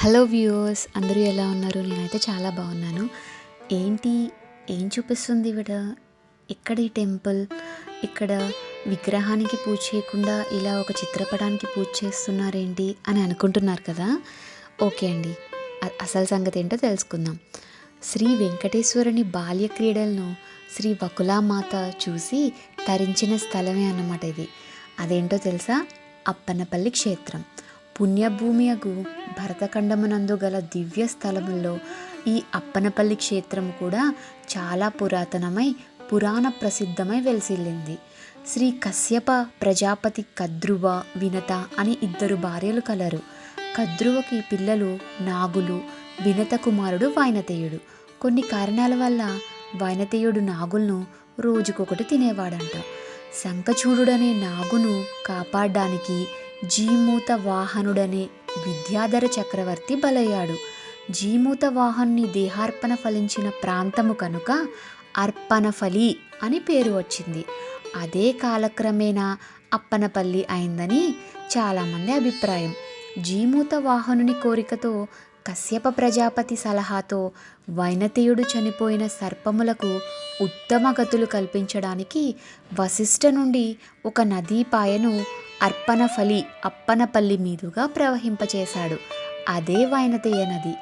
Hello viewers అందరూ ఎలా ఉన్నారు? నేనైతే చాలా బాగున్నాను. ఏంటి? ఏం చూపిస్తుంది ఇవిడ ఇక్కడ ఈ టెంపుల్? ఇక్కడ విగ్రహానికి పూజ చేయకుండా ఇలా ఒక చిత్రపటానికి పూజ చేస్తున్నారేంటి అని అనుకుంటున్నారు కదా? ఓకే అండి. అసలు సంగతి ఏంటో తెలుసుకుందాం. శ్రీ వెంకటేశ్వరుని బాల్య క్రీడలను శ్రీ వకులామాత చూసి తరించిన స్థలమే అన్నమాట ఇది. అదేంటో తెలుసా? అప్పన్నపల్లి క్షేత్రం. పుణ్యభూమి అగు భరతఖండమునందు గల దివ్య స్థలముల్లో ఈ అప్పనపల్లి క్షేత్రం కూడా చాలా పురాతనమై పురాణ ప్రసిద్ధమై వెలిసిల్లింది. శ్రీ కశ్యప ప్రజాపతి కద్రువ వినత అని ఇద్దరు భార్యలు కలరు. కద్రువకి పిల్లలు నాగులు వినత కుమారుడు వైనతేయుడు కొన్ని కారణాల వల్ల వైనతేయుడు నాగులను రోజుకొకటి తినేవాడంట. శంఖచూడుడనే నాగును కాపాడడానికి జీమూత వాహనుడనే విద్యాధర చక్రవర్తి బలయ్యాడు. జీమూత వాహన్ని దేహార్పణ ఫలించిన ప్రాంతము కనుక అర్పణఫలి అని పేరు వచ్చింది. అదే కాలక్రమేణా అప్పనపల్లి అయిందని చాలామంది అభిప్రాయం. జీమూత వాహనుని కోరికతో కశ్యప ప్రజాపతి సలహాతో వైనతేయుడు చనిపోయిన సర్పములకు ఉత్తమ గతులు కల్పించడానికి వశిష్ఠ నుండి ఒక నదీపాయను అర్పణఫలి అప్పనపల్లి మీదుగా ప్రవహింపచేశాడు. అదే వైనతేయ నది.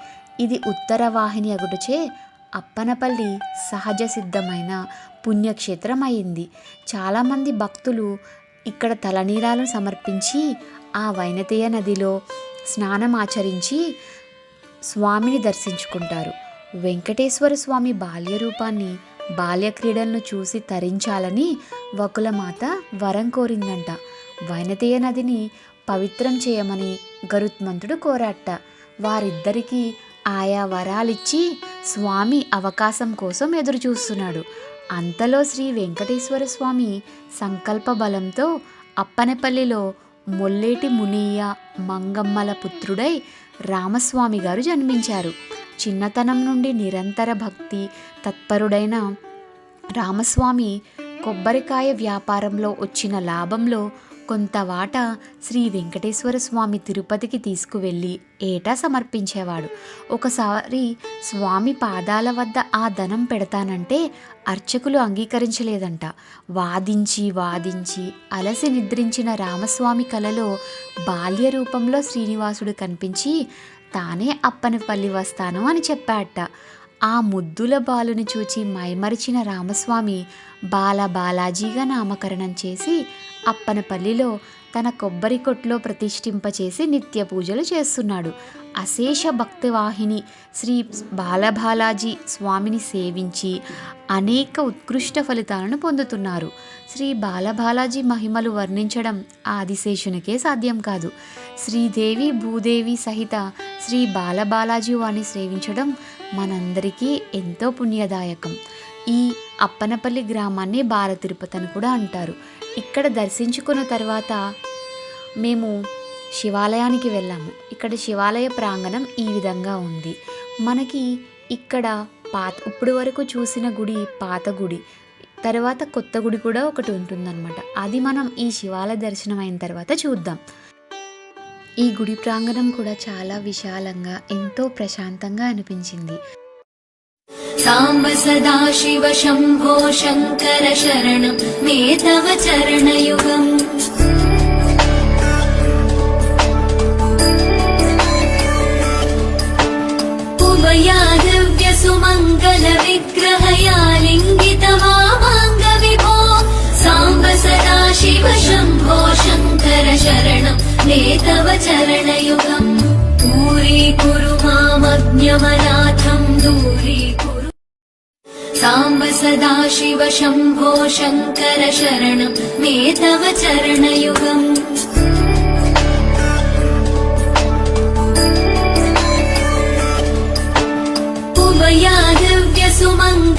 ఇది ఉత్తర వాహిని అగుటచే అప్పనపల్లి సహజ సిద్ధమైన పుణ్యక్షేత్రం అయింది చాలామంది భక్తులు ఇక్కడ తలనీరాలను సమర్పించి ఆ వైనతేయ నదిలో స్నానం ఆచరించి స్వామిని దర్శించుకుంటారు. వెంకటేశ్వర స్వామి బాల్య రూపాన్ని బాల్య క్రీడలను చూసి తరించాలని వకులమాత వరం కోరిందంట. వైనతీయ నదిని పవిత్రం చేయమని గరుత్మంతుడు కోరాట. వారిద్దరికీ ఆయా వరాలిచ్చి స్వామి అవకాశం కోసం ఎదురుచూస్తున్నాడు. అంతలో శ్రీ వెంకటేశ్వర స్వామి సంకల్ప బలంతో అప్పనపల్లిలో మొల్లేటి మునియ్య మంగమ్మల పుత్రుడై రామస్వామి గారు జన్మించారు. చిన్నతనం నుండి నిరంతర భక్తి తత్పరుడైన రామస్వామి కొబ్బరికాయ వ్యాపారంలో వచ్చిన లాభంలో కొంత వాటా శ్రీ వెంకటేశ్వర స్వామి తిరుపతికి తీసుకువెళ్ళి ఏటా సమర్పించేవాడు. ఒకసారి స్వామి పాదాల వద్ద ఆ ధనం పెడతానంటే అర్చకులు అంగీకరించలేదంట. వాదించి వాదించి అలసి నిద్రించిన రామస్వామి కలలో బాల్య రూపంలో శ్రీనివాసుడు కనిపించి తానే అప్పనపల్లి వస్తాను అని చెప్పాట ఆ ముద్దుల బాలుని చూచి మైమరిచిన రామస్వామి బాల బాలాజీగా నామకరణం చేసి అప్పనపల్లిలో తన కొబ్బరి కొట్లో ప్రతిష్ఠింపచేసి నిత్య పూజలు చేస్తున్నాడు. అశేష భక్తివాహిని శ్రీ బాలబాలాజీ స్వామిని సేవించి అనేక ఉత్కృష్ట ఫలితాలను పొందుతున్నారు. శ్రీ బాలబాలాజీ మహిమలు వర్ణించడం ఆదిశేషునికే సాధ్యం కాదు. శ్రీదేవి భూదేవి సహిత శ్రీ బాలబాలాజీ వారిని సేవించడం మనందరికీ ఎంతో పుణ్యదాయకం. ఈ అప్పనపల్లి గ్రామాన్ని బాల తిరుపతి అని కూడా అంటారు. ఇక్కడ దర్శించుకున్న తర్వాత మేము శివాలయానికి వెళ్ళాము. ఇక్కడ శివాలయ ప్రాంగణం ఈ విధంగా ఉంది. మనకి ఇక్కడ పాత ఇప్పుడు వరకు చూసిన గుడి పాత గుడి. తర్వాత కొత్త గుడి కూడా ఒకటి ఉంటుందన్నమాట. అది మనం ఈ శివాలయ దర్శనం అయిన తర్వాత చూద్దాం. ఈ గుడి ప్రాంగణం కూడా చాలా విశాలంగా ఎంతో ప్రశాంతంగా అనిపించింది. साम्ब सदा शिव शम्भो शङ्कर शरणं मे तव चरणयुगम्। उभयादिव्यसुमङ्गलविग्रहया लिङ्गितमामाङ्गविभो साम्ब सदा शिव शम्भो शङ्कर शरणं मे तव चरणयुगम्। दूरीकुरु मामज्ञमनाथम् दूरीकुरु साम्ब सदा शिव शम्भो शङ्कर शरणं मे तव चरणयुगम्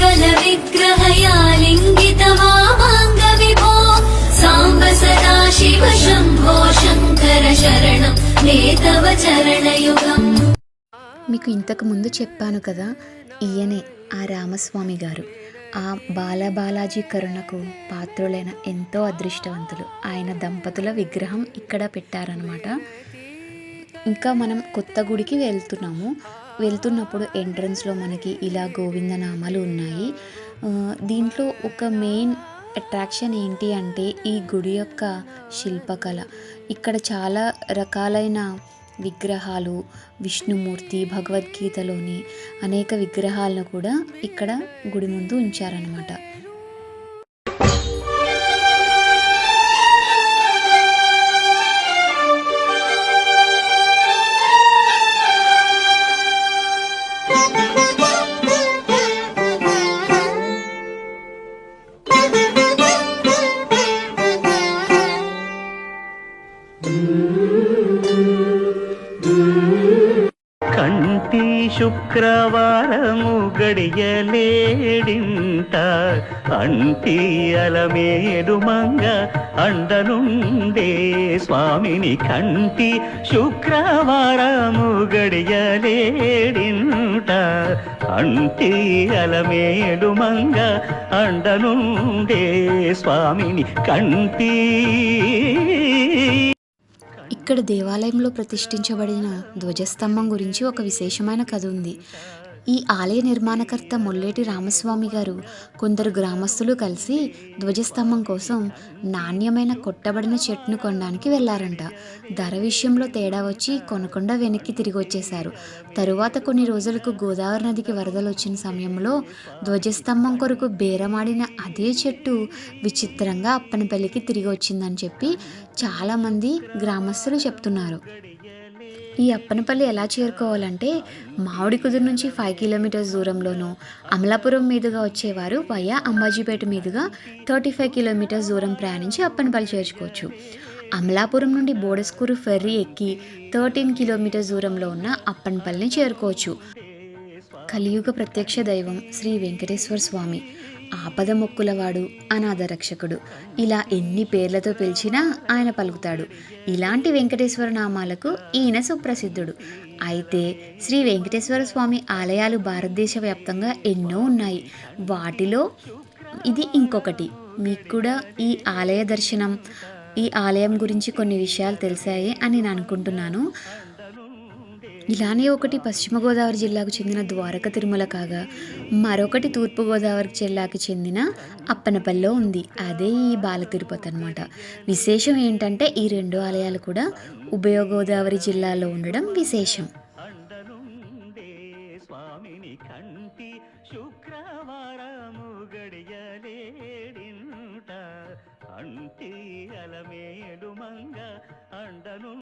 उभयादिव्यसुमङ्गलविग्रहया लिङ्गितमामाङ्गविभो साम्ब सदा शिव शम्भो शङ्कर शरणं मे तव चरणयुगम् మీకు ఇంతకు ముందు చెప్పాను కదా ఈయనే ఆ రామస్వామి గారు ఆ బాలబాలాజీ కరుణకు పాత్రులైన ఎంతో అదృష్టవంతులు. ఆయన దంపతుల విగ్రహం ఇక్కడ పెట్టారనమాట ఇంకా మనం కొత్త గుడికి వెళ్తున్నాము. వెళ్తున్నప్పుడు ఎంట్రన్స్లో మనకి ఇలా గోవిందనామాలు ఉన్నాయి. దీంట్లో ఒక మెయిన్ అట్రాక్షన్ ఏంటి అంటే ఈ గుడి యొక్క శిల్పకళ. ఇక్కడ చాలా రకాలైన విగ్రహాలు విష్ణుమూర్తి భగవద్గీతలోని అనేక విగ్రహాలను కూడా ఇక్కడ గుడి ముందు ఉంచారనమాట శుక్రవారము గడియలేడింత అంటి అలమేడు మంగ అండనుండే స్వామిని కంటి శుక్రవారము గడియలేడింట అంటి అలమేడు మంగ అండనుండే స్వామిని కంటి ఇక్కడ దేవాలయంలో ప్రతిష్ఠించబడిన ధ్వజస్తంభం గురించి ఒక విశేషమైన కథ ఉంది. ఈ ఆలయ నిర్మాణకర్త ముల్లేటి రామస్వామి గారు కొందరు గ్రామస్తులు కలిసి ధ్వజస్తంభం కోసం నాణ్యమైన కొట్టబడిన చెట్టును కొనడానికి వెళ్ళారంట ధర విషయంలో తేడా వచ్చి కొనకుండా వెనక్కి తిరిగి వచ్చేశారు. తరువాత కొన్ని రోజులకు గోదావరి నదికి వరదలు వచ్చిన సమయంలో ధ్వజస్తంభం కొరకు బేరమాడిన అదే చెట్టు విచిత్రంగా అప్పనపల్లికి తిరిగి వచ్చిందని చెప్పి చాలామంది గ్రామస్తులు చెప్తున్నారు. ఈ అప్పనపల్లి ఎలా చేరుకోవాలంటే మామిడి కుదురు నుంచి ఫైవ్ కిలోమీటర్స్ దూరంలోనూ అమలాపురం మీదుగా వచ్చేవారు వయా అంబాజీపేట మీదుగా థర్టీ ఫైవ్ కిలోమీటర్స్ దూరం ప్రయాణించి అప్పనపల్లి చేర్చుకోవచ్చు అమలాపురం నుండి బోడస్కూరు ఫెర్రీ ఎక్కి థర్టీన్ కిలోమీటర్స్ దూరంలో ఉన్న అప్పనపల్లిని చేరుకోవచ్చు. కలియుగ ప్రత్యక్ష దైవం శ్రీ వెంకటేశ్వర స్వామి. ఆపద మొక్కులవాడు అనాథ రక్షకుడు ఇలా ఎన్ని పేర్లతో పిలిచినా ఆయన పలుకుతాడు. ఇలాంటి వెంకటేశ్వర నామాలకు ఈయన సుప్రసిద్ధుడు. అయితే శ్రీ వెంకటేశ్వర స్వామి ఆలయాలు భారతదేశ వ్యాప్తంగా ఎన్నో ఉన్నాయి. వాటిలో ఇది ఇంకొకటి. మీకు కూడా ఈ ఆలయ దర్శనం ఈ ఆలయం గురించి కొన్ని విషయాలు తెలిసాయి అని నేను అనుకుంటున్నాను. ఇలానే ఒకటి పశ్చిమ గోదావరి జిల్లాకు చెందిన ద్వారక తిరుమల కాగా మరొకటి తూర్పుగోదావరి జిల్లాకు చెందిన అప్పనపల్లిలో ఉంది. అదే ఈ బాల తిరుపతి అనమాట విశేషం ఏంటంటే ఈ రెండు ఆలయాలు కూడా ఉభయ గోదావరి జిల్లాలో ఉండడం విశేషం. అండనుండే స్వామిని కంటి శుక్రవారము గడియలేడింట. అంటి అలమేడు మంగ అండను